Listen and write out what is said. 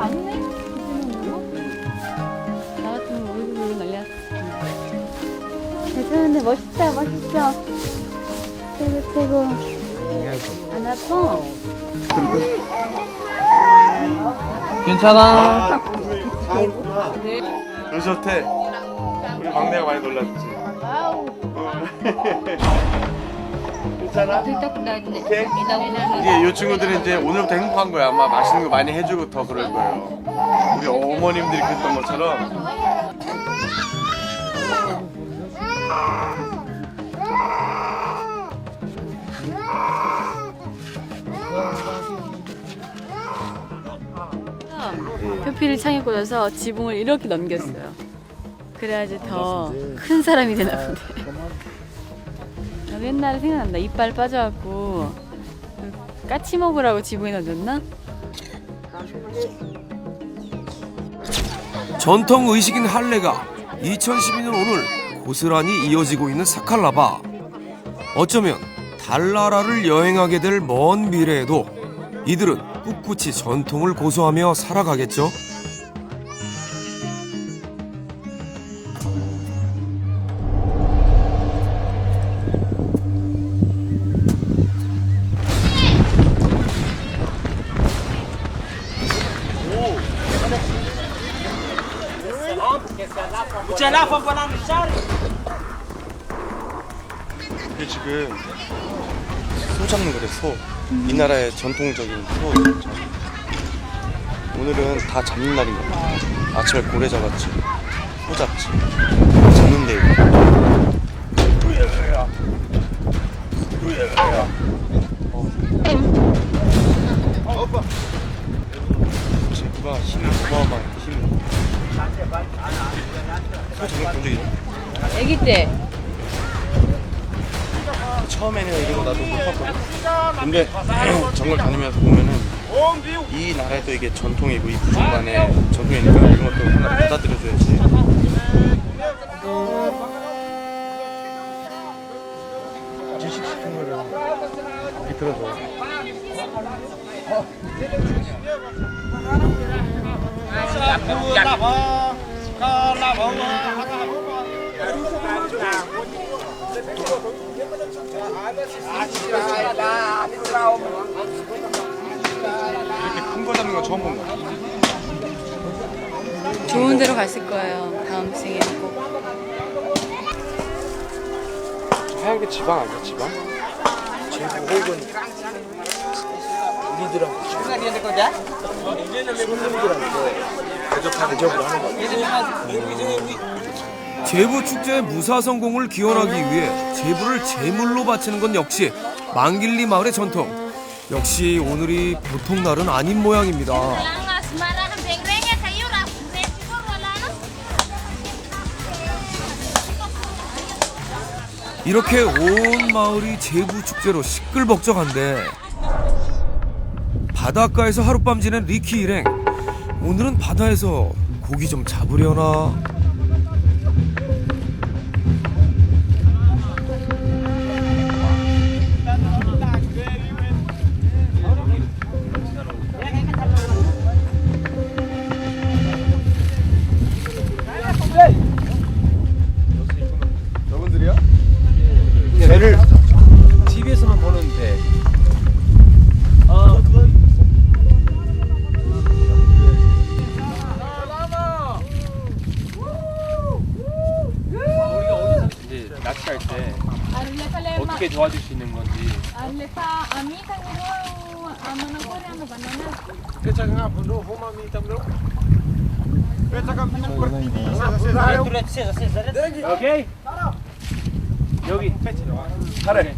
아니네? 나 근데 멋있다, 멋있어. 최고, 최고. 안 아파? 괜찮아. 요새 우리 막내가 많이 놀랐지. 와우. 괜찮아? 오케이? 이게 이 친구들은 이제 오늘부터 행복한 거야. 아마 맛있는 거 많이 해주고 더 그럴 거예요. 우리 어머님들이 그랬던 것처럼. 표피를 창에 꽂아서 지붕을 이렇게 넘겼어요. 그래야지 더 큰 사람이 되나 본데. 옛날에 생각난다. 이빨 빠져갖고 그 까치 먹으라고 지붕에 던졌나? 전통 의식인 할례가 2012년 오늘 고스란히 이어지고 있는 사칼라바. 어쩌면 달나라를 여행하게 될 먼 미래에도 이들은 꿋꿋이 전통을 고수하며 살아가겠죠. 이게 지금 소 잡는 거래, 소. 이 나라의 전통적인 소. 오늘은 다 잡는 날인 거야. 아침에 고래 잡았지. 소 잡지. 잡는데 이거. 제구가 힘이 어마어마해, 힘이. 본? 아기 때 처음에는 이런 거 나도 못 봤거든. 근데 정글 다니면서 보면은 이 나라에도 이게 전통이고 이 부족만의 전통이니까 이런 것도 하나 받아들여줘야지. 지식 시킨 거를 비틀어줘. 이렇게 큰 거 잡는 건 처음 본 거야. 좋은 데로 갔을 거예요. 다음 생에는 꼭. 하얀 게 지방 아니야, 지방? 제 부 축제의 무사 성공을 기원하기 위해 제부를 제물로 바치는 건 역시 망길리 마을의 전통. 역시 오늘이 보통 날은 아닌 모양입니다. Sayur. 이렇게 온 마을이 제부 축제로 시끌벅적한데 바닷가에서 하룻밤 지낸 리키 일행. 오늘은 바다에서 고기 좀 잡으려나 낚시할 때 어떻게 도와줄 수 있는 건지. 오케이. 여기. 잘해.